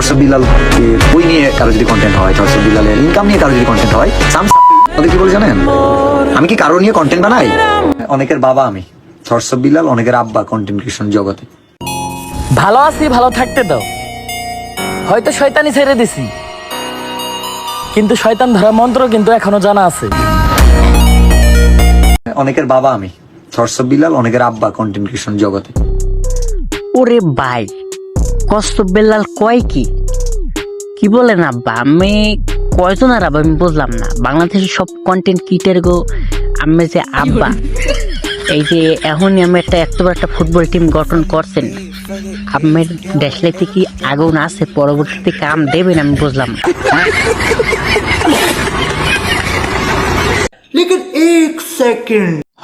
থরস বিলাল বই নিয়ে কারও যদি কন্টেন্ট হয় থরস বিলালের ইনকাম নিয়ে কারও যদি কন্টেন্ট হয় সাম কি বলে জানেন? আমি কি কারও নিয়ে কন্টেন্ট বানাই? অনেকের বাবা আমি থরস বিলাল অনেকের আব্বা কন্টেন্ট ক্রিয়েশন জগতে। ভালো আছি ভালো থাকতে দাও। হয়তো শয়তানি ছেড়ে দিছি। কিন্তু শয়তান ধরা মন্ত্র কিন্তু এখনও জানা আছে। অনেকের বাবা আমি থরস বিলাল অনেকের আব্বা কন্টেন্ট ক্রিয়েশন জগতে। ওরে ভাই কষ্ট বেলাল কয় কি? কি বলেন আব্বা? আমি কয়জন আর আব্বা আমি বুঝলাম না। বাংলাদেশের সব কন্টেন্ট কিটের গো আমি যে আব্বা এই যে এখনই আমি একটা এত বড় একটা ফুটবল টিম গঠন করছেন আপনার দেশলাইতে কি আগুন আছে? পরবর্তীতে কাম দেবেন আমি বুঝলাম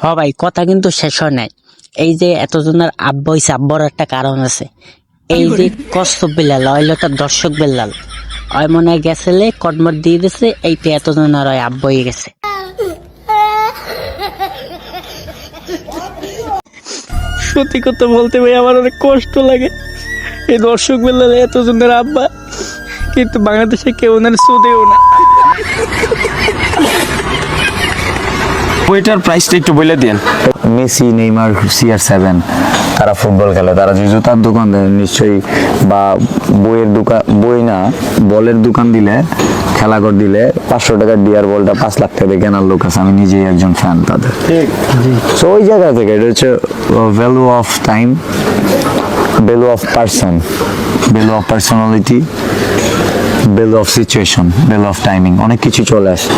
হ ভাই কথা কিন্তু শেষ হয় নাই। এই যে এতজনের আব্বা হয়েছে আব্বর একটা কারণ আছে। এই যে কষ্ট বেলাল একটা দর্শক বেলাল। ওই মনে হয় গেছিলে কটমট দিয়ে দিছে এইটা এতজনের ওই আব্বা হয়ে গেছে। সত্যি কথা বলতে ভাই আমার অনেক কষ্ট লাগে। এই দর্শক বেলালে এতজনের আব্বা কিন্তু বাংলাদেশে কেউ ওনার সুদেও না। বইটার প্রাইসটা একটু বলে দিন। মেসি নেইমার সিআর সেভেন তারা ফুটবল খেলে তারা যে জুতার দোকান দেয় নিশ্চয়ই বা বইয়ের দোকান বই না বলের দোকান দিলে খেলাঘর করে দিলে পাঁচশো টাকার ডিয়ার বলটা পাঁচ লাখ টাকা কেনার লোক আছে। আমি নিজেই একজন ফ্যান তাদের। সো ওই জায়গা থেকে এটা হচ্ছে value of time value of person value of personality value of situation value of timing অনেক কিছু চলে আসে।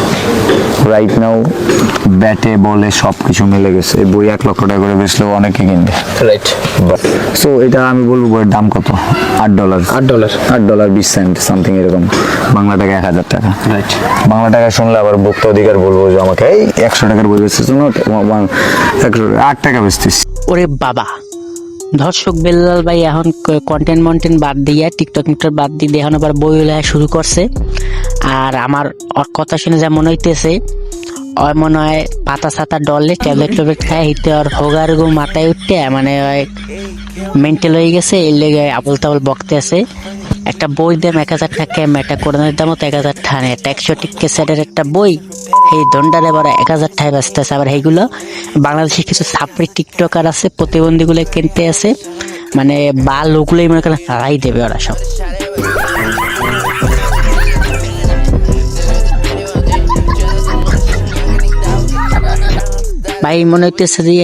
রাইট নাও ব্যাটে বলে সব কিছু মিলে গেছে। এই বই এক লক্ষ টাকা করে বেচলেও অনেকে কিনবে। রাইট সো এটা আমি বলব বইয়ের দাম কত? আট ডলার আট ডলার আট ডলার বিশ সেন্ট সামথিং এরকম। বাংলা টাকা এক হাজার টাকা। রাইট বাংলা টাকা শুনলে আবার ভোক্তা অধিকার বলব যে আমাকে এই একশো টাকার বই বেচতেছ না? একশো আট টাকা বেচতিস ওরে বাবা। দর্শক বেল্লাল ভাই এখন কন্টেন্ট মন্টেন্ট বাদ দিয়ে টিকটক টিকটক বাদ দিয়ে এখন আবার বই লেখা শুরু করছে। আর আমার কথা শুনে যেমন মনে হইতেছে ওই মনে হয় পাতা ছাতা ডলে, ট্যাবলেট ট্যাবলেট খায়, হিতে ওর হোগার গো মাথায় উঠতে মানে মেন্টাল হয়ে গেছে, এর লেগে আবল তাবল বকতে আছে একটা বই দাম, এক হাজার টাকা মেটা কোরআনের দামও তো এক হাজার টাকা একটা একশো টিকে সেটের একটা বই এই দণ্ডারে বড় এক হাজার টাকা বাঁচতেছে আবার এইগুলো বাংলাদেশে কিছু সাপড়ি টিকটকার আছে, প্রতিবন্ধীগুলো কিনতে আছে মানে বা লোকগুলোই মনে করেন হারাই দেবে ওরা সব। ভাই মনে হইতেছে যে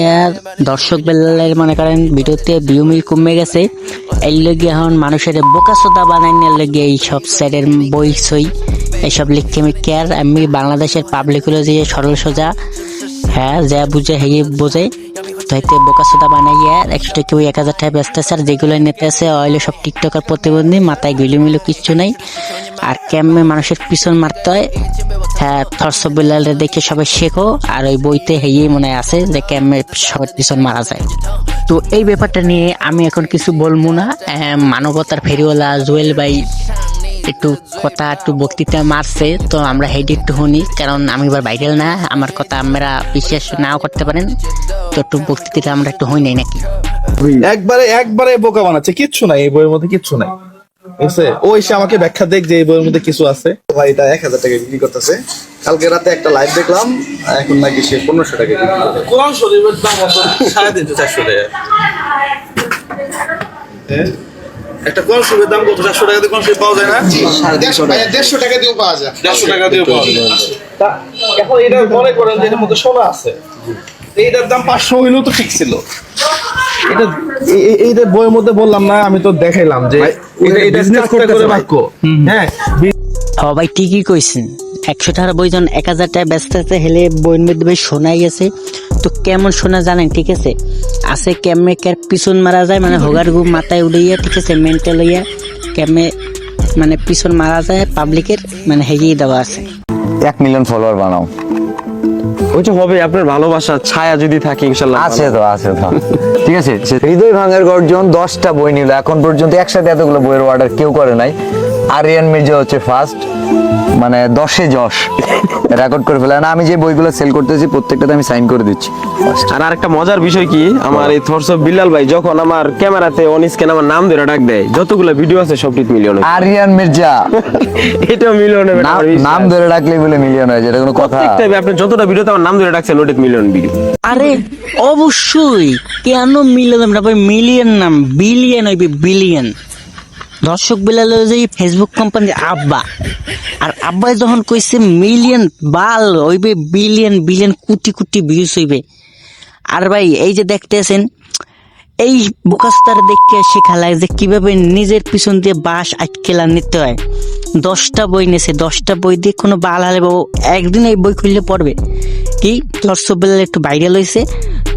দর্শক বেলালের মনে করেন ভিডিওতে ভিউমি কমে গেছে। এই লগে এখন মানুষের বোকা সোদা বানাইনের লগে এই সব স্যারের বই সই, এইসব লিখে মিখে আর আমি বাংলাদেশের পাবলিক হলো যে সরল সোজা হ্যাঁ যা বুঝে হেয়ে বোঝে, তো এতে বোকা সোদা বানাইয়া একশো টাকা এক হাজার টাকা ব্যস্ত আছে। আর যেগুলো নিতে আছে অয়েলে সব টিকটকার প্রতিবন্ধী, মাথায় গুলিমিলো কিচ্ছু নাই। আর ক্যাম্পে মানুষের পিছন মারতে হয়। হ্যাঁ থরসব বিলালে দেখে সবাই শেখো, আর ওই বইতে হেয়েই মনে আছে যে ক্যাম্পে সবার পিছন মারা যায়। তো এই ব্যাপারটা নিয়ে আমি এখন কিছু বলব না। মানবতার ফেরিওয়ালা জুয়েল ভাই একটু কথা, একটু বক্তৃতা মারছে, তো আমরা হেডি একটু শুনি, কারণ আমি এবার ভাইরাল না, আমার কথা আমরা বিশ্বাস নাও করতে পারেন। তো একটু বক্তৃতা আমরা একটু হই নাই নাকি? একবারে একবারে বোকা বানাচ্ছে, কিচ্ছু নাই, এই বইয়ের মধ্যে কিচ্ছু নাই। আছে? ও এসে আমাকে ব্যাখ্যা দেখ যে এই বইয়ের মধ্যে কিছু আছে। ভাই এটা এক হাজার টাকা বিক্রি করতেছে। কালকে রাতে একটা লাইভ দেখলাম এখন নাকি সে পনেরোশো টাকা বিক্রি করে কোরআন শরীফের দাম কত? সাড়ে তিনশো চারশো টাকা। একটা কোরআন শরীফের দাম কত? চারশো টাকা দিয়ে কোরআন শরীফ পাওয়া যায় না? দেড়শো টাকা। দিয়েও পাওয়া যায়। দেড়শো টাকা দিয়ে পাওয়া যায়। এখন এটা মনে করেন যে এটার মধ্যে সোনা আছে। এইটার দাম পাঁচশো হইলেও তো ঠিক ছিল। এটা এই- এই- বইয়ের মধ্যে বললাম না আমি তো দেখাইলাম যে করে বাক্য হ্যাঁ সবাই ঠিকই কইছেন। একশো টাকার বই যখন এক হাজার টাকা ব্যস্ত আছে হেলে বইয়ের মধ্যে ভাই শোনাই গেছে তো কেমন শোনা জানেন ঠিক আছে? আছে কেমনে কার পিছন মারা যায় মানে হোগার গু মাথায় উড়াইয়া ঠিক আছে মেন্টাল হইয়া কেমনে মানে পিছন মারা যায় পাবলিকের মানে হেগিয়ে দেওয়া আছে। এক মিলিয়ন ফলোয়ার বানাও। ওই যে হবে আপনার ভালোবাসা ছায়া যদি থাকে ইনশাল্লাহ আছে তো আছে তো। ঠিক আছে হৃদয় ভাঙের গর্জন দশটা বই নিল। এখন পর্যন্ত একসাথে এতগুলো বইয়ের অর্ডার কেউ করে নাই। আরিয়ান মির্জা হচ্ছে ফার্স্ট মানে দশে যশ রেকর্ড করে ফেলে। না আমি যে বইগুলো সেল করতেছি প্রত্যেকটাতে আমি সাইন করে দিচ্ছি। আর আরেকটা মজার বিষয় কি আমার এই থরস বিল্লাল ভাই যখন আমার ক্যামেরাতে অন স্ক্যান আমার নাম ধরে ডাক দেয় যতগুলো ভিডিও আছে সবটি মিলিয়ন আরিয়ান মির্জা। এটাও মিলিয়ন হবে নাম নাম ধরে ডাকলেই বলে মিলিয়ন হয় যেটা কোনো কথা। প্রত্যেকটা আপনি যতটা ভিডিওতে আমার নাম ধরে ডাকছেন ওটা মিলিয়ন ভিডিও আরে অবশ্যই। কেন মিলিয়ন না ভাই মিলিয়ন নাম বিলিয়ন হইবে বিলিয়ন দর্শক বিলাল যে ফেসবুক কোম্পানির আব্বা আব্বাই যখন কইছে মিলিয়ন বাল হইবে billion billion crore crore views হইবে। আর ভাই, এই যে দেখতেছেন, এই বোকাস্তার দেখে শেখা লাগে যে কীভাবে নিজের পিছন দিয়ে বাস আটকেলা নিতে হয়। দশটা বই নেছে, দশটা বই দিয়ে কোনো বাল হালে ও একদিন এই বই খুললে পড়বে। কি? দর্শক বেলা একটু ভাইরাল হয়েছে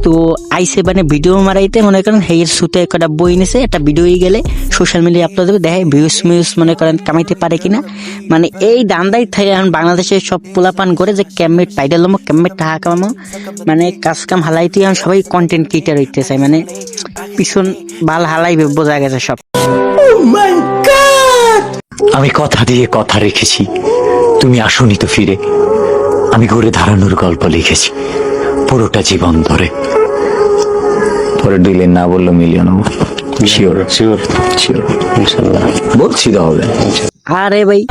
তো আইসে মানে ভিডিও মারাইতে, মনে করেন হেয়ের সুতে একটা বই নেছে, একটা ভিডিও গেলে সোশ্যাল মিডিয়া আপলোড দেবে দেখে ভিউস মিউস মনে করেন কামাইতে পারে কিনা। মানে এই দান্দাই থাকে এখন বাংলাদেশে সব পোলাপান করে যে ক্যামেট ভাইরাল হমো ক্যামেট টাকা কামামো মানে কাজ কাম হালাইতে এখন সবাই কন্টেন্ট ক্রিয়েটার হইতে চায় মানে পিছন বাল হালাইবে বোঝা গেছে সব। আমি কথা দিয়ে কথা রেখেছি। তুমি আসনি তো ফিরে। আমি ঘুরে ধারানোর গল্প লিখেছি। পুরোটা জীবন ধরে। পরে দুই লাইন না বলল মিলিয়ন শিওর শিওর বলছি আরে ভাই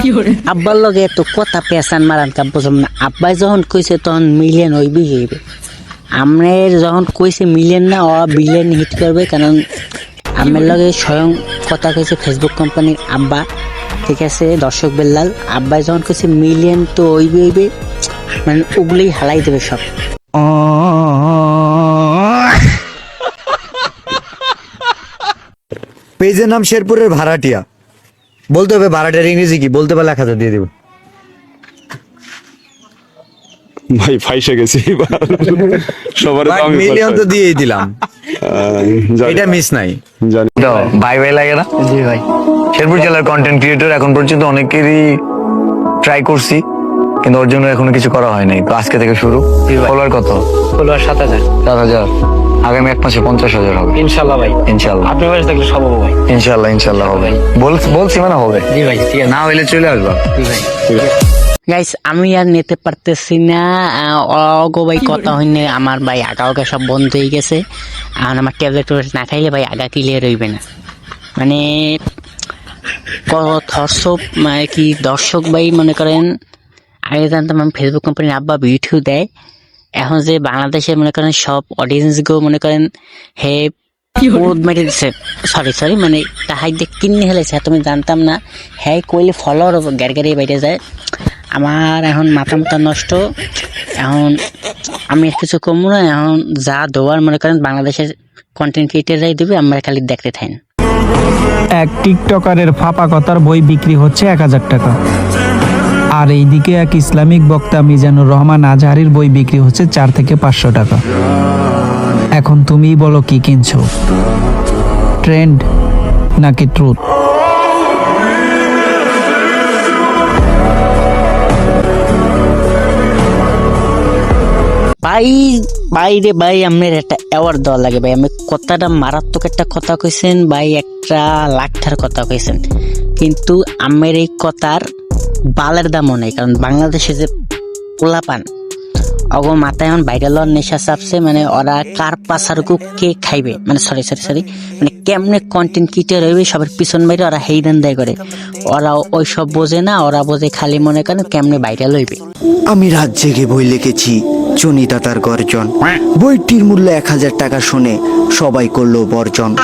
আব্বার লগে এত কথা পেশান মারান কাপ বুঝলাম না আব্বাই যখন কইছে তখন মিলিয়ন হইবি হইবে আমনের যখন কইছে মিলিয়ন না ও বিলিয়ন হিট করবে কারণ আমের লগে স্বয়ং কথা কইছে ফেসবুক কোম্পানির আব্বা। ঠিক আছে দর্শক বেল্লাল আব্বাই যখন কইছে মিলিয়ন তো হইবে হইবে মানে ওগুলোই হালাই দেবে সব। পেজের নাম শেরপুরের ভাড়াটিয়া। বলতে হবে ভাড়াটিয়ার ইংরেজি কি? বলতে পারলে এক হাজার দিয়ে দেবো। ভাই ফাইসে গেছি সবার তো মিলিয়ন তো দিয়েই দিলাম। এটা মিস নাই। ভাই ভাই লাগে না? জি ভাই। শেরপুর জেলার কন্টেন্ট ক্রিয়েটর এখন পর্যন্ত অনেকেরই ট্রাই করছি। কিন্তু ওর জন্য এখনও কিছু করা হয় নাই তো আজকে থেকে শুরু। ফলোয়ার কত? ফলোয়ার সাত হাজার। সাত হাজার। আগামী এক মাসে পঞ্চাশ হাজার হবে। ইনশাল্লাহ ভাই। ইনশাল্লাহ। আপনি বয়স দেখলে সব হব ভাই। ইনশাল্লাহ ইনশাল্লাহ হবে। বল- বলছি মানে হবে। জি ভাই ঠিক না হইলে চলে আসবা। গাইস আমি আর নিতে পারতেছি না। অগো ভাই কথা হইনে আমার ভাই আগা আগা সব বন্ধ হয়ে গেছে। আর আমার ট্যাবলেট না খাইলে ভাই আগা ক্লিয়ার হইবে না। মানে থরসব মানে কি দর্শক ভাই মনে করেন আগে জানতাম আমি ফেসবুক কোম্পানির আব্বা ভিডিও দেয়। এখন যে বাংলাদেশে মনে করেন সব অডিয়েন্স গো মনে করেন হে ওদ মেরে দিছে। সরি সরি মানে তাহাই দিয়ে কিনে হেলেছে তুমি জানতাম না। হ্যাঁ কইলে ফলোয়ার গ্যার গ্যারে বাইরে যায়। আমার এখন মাথা মাথা নষ্ট। এখন আমি কিছু কমবো না এখন যা দেওয়ার মনে করেন বাংলাদেশের কন্টেন্ট ক্রিয়েটাররাই দেবে আমরা খালি দেখতে থাকেন এক টিকটকারের ফাঁপা কথার বই বিক্রি হচ্ছে এক হাজার টাকা। আর এইদিকে এক ইসলামিক বক্তা মিজানুর রহমান আজহারির বই বিক্রি হচ্ছে চার থেকে পাঁচশো টাকা। এখন তুমিই বলো কি কিনছো? ট্রেন্ড নাকি ট্রুথ? ভাই ভাই রে ভাই, আমার একটা অ্যাওয়ার্ড দেওয়া লাগে ভাই। আমি কথাটা মারাত্মক একটা কথা কইছেন, ভাই, একটা লাখটার কথা কইছেন। কিন্তু আমের এই কথার বালের দামও নেই কারণ বাংলাদেশে যে পোলাপান অগ মাথায় এখন হওয়ার নেশা চাপছে মানে ওরা কার পাশারকু কে খাইবে? মানে সরি সরি সরি মানে কেমনে কন্টেন্ট কিটে হইবে সবার পিছন বাইরে ওরা হেই দেয় করে ওরা ওই সব বোঝে না ওরা বোঝে খালি মনে করেন কেমনে ভাইরাল হইবে? আমি রাত জেগে বই লিখেছি চনিতা তার গর্জন। বইটির মূল্য এক হাজার টাকা শুনে সবাই করল বর্জন।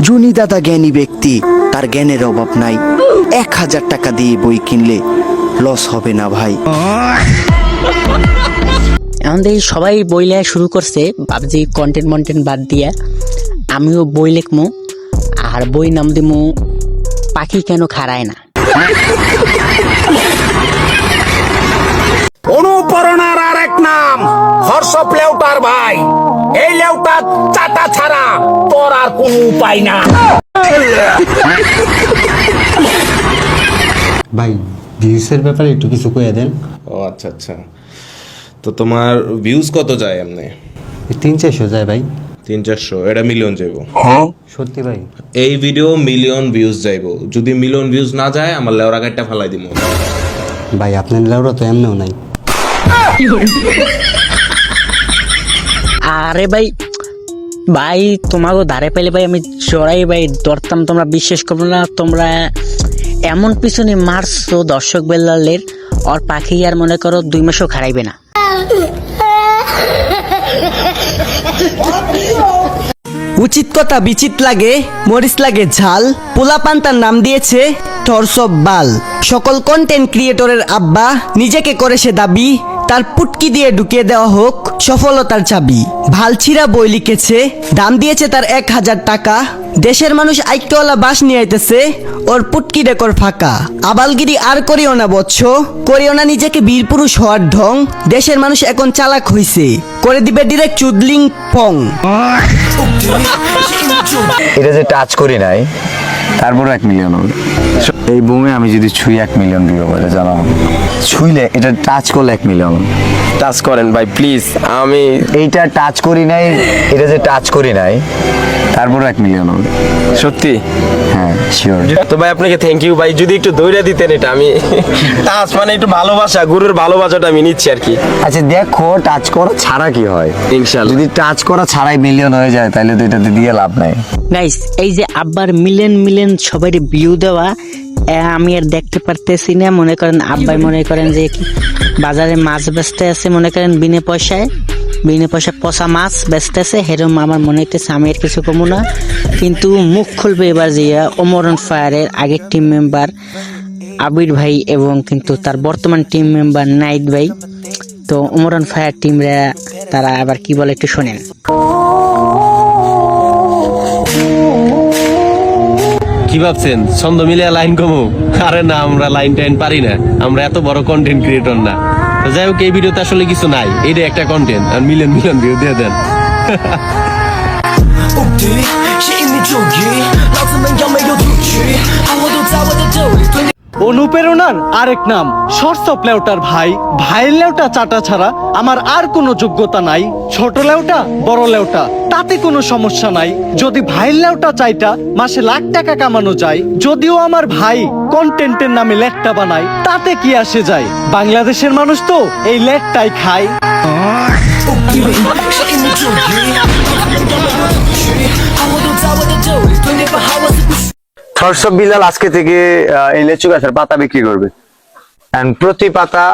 জনিদাতা জ্ঞানী ব্যক্তি, তার জ্ঞানের অভাব নাই। এক হাজার টাকা দিয়ে বই কিনলে লস হবে না ভাই। এখন দেখি সবাই বই লেখা শুরু করছে ভাবছি কন্টেন্ট মন্টেন্ট বাদ দিয়া। আমিও বই লিখমু আর বই নাম দিমু পাখি কেন খাড়ায় না? অনুপ্রেরণার আর এক নাম হর্ষ লেউটার ভাই। এই লেউটা চাটা ছাড়া তোর আর কোনো উপায় না। ভাই ভিউসের ব্যাপারে একটু কিছু কয়ে দেন। ও আচ্ছা আচ্ছা। তো তোমার ভিউজ কত যায় এমনি? তিন চারশো যায় ভাই। তিন চারশো এটা মিলিয়ন যাইবো। সত্যি ভাই। এই ভিডিও মিলিয়ন ভিউজ যাইবো। যদি মিলিয়ন ভিউজ না যায় আমার লেওরা গাড়িটা ফালাই দিব ভাই আপনার লেউরা তো এমনিও নাই। আরে ভাই ভাই তোমাকে ধারে পেলে ভাই আমি চড়াই ভাই ধরতাম তোমরা বিশ্বাস করব না তোমরা এমন পিছনে মারছো দর্শক বেল্লালের ওর পাখি আর মনে করো দুই মাসও খারাইবে না। উচিত কথা বিচিত লাগে, মরিচ লাগে ঝাল। পোলা পান্তার নাম দিয়েছে টর্সব বাল। সকল কন্টেন্ট ক্রিয়েটরের আব্বা, নিজেকে করে সে দাবি তার পুটকি দিয়ে ঢুকিয়ে দেওয়া হোক সফলতার চাবি। ভালছিরা বই লিখেছে, দাম দিয়েছে তার এক হাজার টাকা। দেশের মানুষ আইক্যওয়ালা বাস নিয়ে আইতেছে, ওর পুটকি রেকর ফাঁকা। আবালগিরি আর করিও না বৎস, করিও না নিজেকে বীর পুরুষ হওয়ার ঢং। দেশের মানুষ এখন চালাক হইছে, করে দিবে ডিরেক্ট চুদলিং পং। এটা যে টাচ করি নাই তারপরে এক মিলিয়ন হবে। এই বুমে আমি যদি ছুঁই এক মিলিয়ন ভিউ হবে জানাও ছুঁইলে এটা টাচ করলে এক মিলিয়ন টাচ করেন ভাই প্লিজ আমি এইটা টাচ করি নাই এটা যে টাচ করি নাই তারপরে এক মিলিয়ন হবে। সত্যি? হ্যাঁ শিওর তো ভাই আপনাকে থ্যাংক ইউ ভাই যদি একটু দৌড়ে দিতেন এটা আমি টাচ মানে একটু ভালোবাসা গুরুর ভালোবাসাটা আমি নিচ্ছি আর কি। আচ্ছা দেখো টাচ করা ছাড়া কি হয়? ইনশাল্লাহ। যদি টাচ করা ছাড়াই মিলিয়ন হয়ে যায় তাহলে তো এটাতে দিয়ে লাভ নাই। গাইস এই যে আব্বার মিলেন মিলেন সবাই ভিউ দেওয়া আমি আর দেখতে পারতেছি না। মনে করেন আব্বাই মনে করেন যে বাজারে মাছ বেচতে আছে, মনে করেন বিনে পয়সায়। বিনে পয়সা পচা মাছ বেচতে আছে, হেরম আমার মনে হইতেছে আমি আর কিছু কমু না। কিন্তু মুখ খুলবে এবার যে অমরন ফায়ারের আগের টিম মেম্বার আবির ভাই এবং কিন্তু তার বর্তমান টিম মেম্বার নাইট ভাই। তো অমরন ফায়ার টিমরা তারা আবার কি বলে একটু শোনেন। কি ভাবছেন? ছন্দ মিলিয়া লাইন কমু? আরে না, আমরা লাইন টাইন পারি না। আমরা এত বড় কন্টেন্ট ক্রিয়েটর না। তো যাই হোক, এই ভিডিওতে আসলে কিছু নাই। এটা একটা কন্টেন্ট আর মিলিয়ন মিলিয়ন ভিউ দিয়ে দেন। অনুপ্রেরণার আরেক নাম। শর্টস অফ লেউটার ভাই, ভাইয়ের লেউটা চাটা ছাড়া আমার আর কোনো যোগ্যতা নাই। ছোট লেউটা, বড় লেউটা, তাতে কোনো সমস্যা নাই। যদি ভাইয়ের লেউটা চাইটা, মাসে লাখ টাকা কামানো যায়। যদিও আমার ভাই কন্টেন্টের নামে লেটটা বানায়, তাতে কি আসে যায়? বাংলাদেশের মানুষ তো এই লেটটাই খায়। থরসব বিলাল আজকে থেকে আহ, এই লেচু গাছের পাতা বিক্রি করবে। এন্ড প্রতি পাতা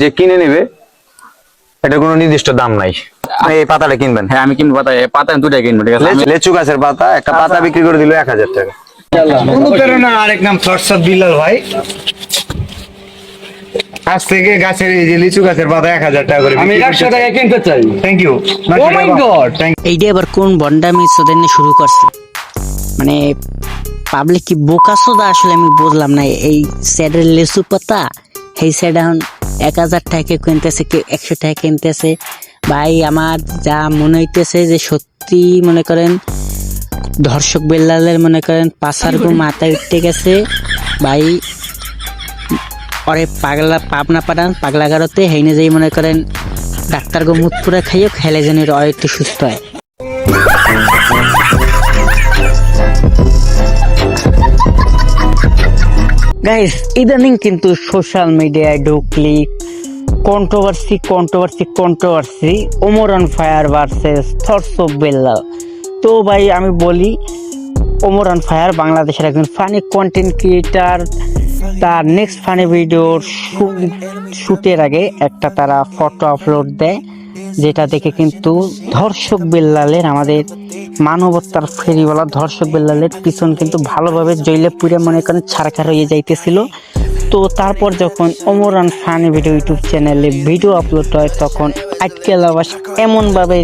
যে কিনে নেবে এটা কোনো নির্দিষ্ট দাম নাই। এই পাতাটা কিনবেন। হ্যাঁ আমি কিনবো পাতা পাতা দুটাই কিনবো ঠিক আছে? লেচু গাছের পাতা একটা পাতা বিক্রি করে দিল এক হাজার টাকা। অনুপ্রেরণা আরেক নাম ফরসাদ বিলাল ভাই। আজ থেকে গাছের এই যে লিচু গাছের পাতা এক হাজার টাকা করে আমি একশো টাকা কিনতে চাই। Thank you oh my god এইটা আবার কোন বন্ডামি সোদের নিয়ে শুরু করছে? মানে পাবলিক কি বোকা সোদা আসলে আমি বুঝলাম না। এই স্যাডের লেসু পাতা এই স্যাড এখন এক হাজার টাকা কিনতেছে কেউ একশো টাকা কিনতেছে। ভাই আমার যা মনে হইতেছে যে সত্যি মনে করেন ধর্ষক বেল্লালের মনে করেন পাশার গো মাথায় উঠতে গেছে। ভাই পরে পাগলা পাবনা পাঠান পাগলা গারোতে হেইনে যাই মনে করেন ডাক্তার গো মুখ পুরা খাইও খেলে যেন একটু সুস্থ হয়। গাইস ইদানিং কিন্তু সোশ্যাল মিডিয়ায় ঢুকলি controversy controversy controversy Omar on fire versus thoughts of তো ভাই, আমি বলি ওমর অন ফায়ার বাংলাদেশের একজন ফানি কন্টেন্ট ক্রিয়েটার তার নেক্সট ফানি ভিডিওর শুটের আগে একটা তারা ফটো আপলোড দেয়, যেটা দেখে কিন্তু ধর্ষক বিল্লালের আমাদের মানবতার ফেরিওয়ালা ধর্ষক বিল্লালের পিছন কিন্তু ভালোভাবে জৈলে পুরে মনে করেন ছাড়খার হয়ে যাইতেছিল। তো তারপর যখন অমরান ফানি ভিডিও ইউটিউব চ্যানেলে ভিডিও আপলোড হয়, তখন আটকে আবাস এমনভাবে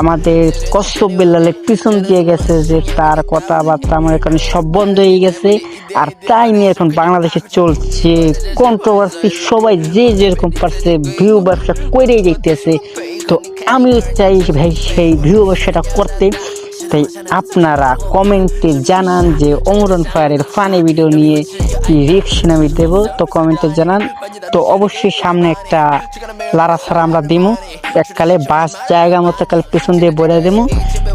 আমাদের কশ্যপ বিল্লালের পিছন দিয়ে গেছে যে তার কথাবার্তা আমার এখানে সব বন্ধ হয়ে গেছে। আর তাই নিয়ে এখন বাংলাদেশে চলছে কন্ট্রোভার্সি সবাই যে যেরকম পারছে ভিউ ব্যবসা করেই যেতেছে তো আমিও চাই ভাই সেই ভিউ ব্যবসাটা করতে। তাই আপনারা কমেন্টে জানান যে অমরন ফায়ারের ফানি ভিডিও নিয়ে কি রিয়েকশন আমি দেবো। তো কমেন্টে জানান। তো অবশ্যই সামনে একটা লারা ছাড়া আমরা দিমু এককালে বাস জায়গা মতো কাল পিছন দিয়ে বলে দেবো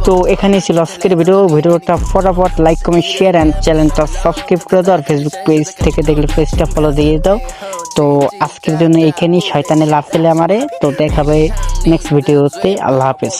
তো এখানে ছিল আজকের ভিডিও ভিডিওটা ফটাফট লাইক কমেন্ট শেয়ার অ্যান্ড চ্যানেলটা সাবস্ক্রাইব করে দাও আর ফেসবুক পেজ থেকে দেখলে পেজটা ফলো দিয়ে দাও। তো আজকের জন্য এইখানেই শয়তানে লাভ পেলে আমারে। তো দেখাবে নেক্সট ভিডিওতে আল্লাহ হাফেজ।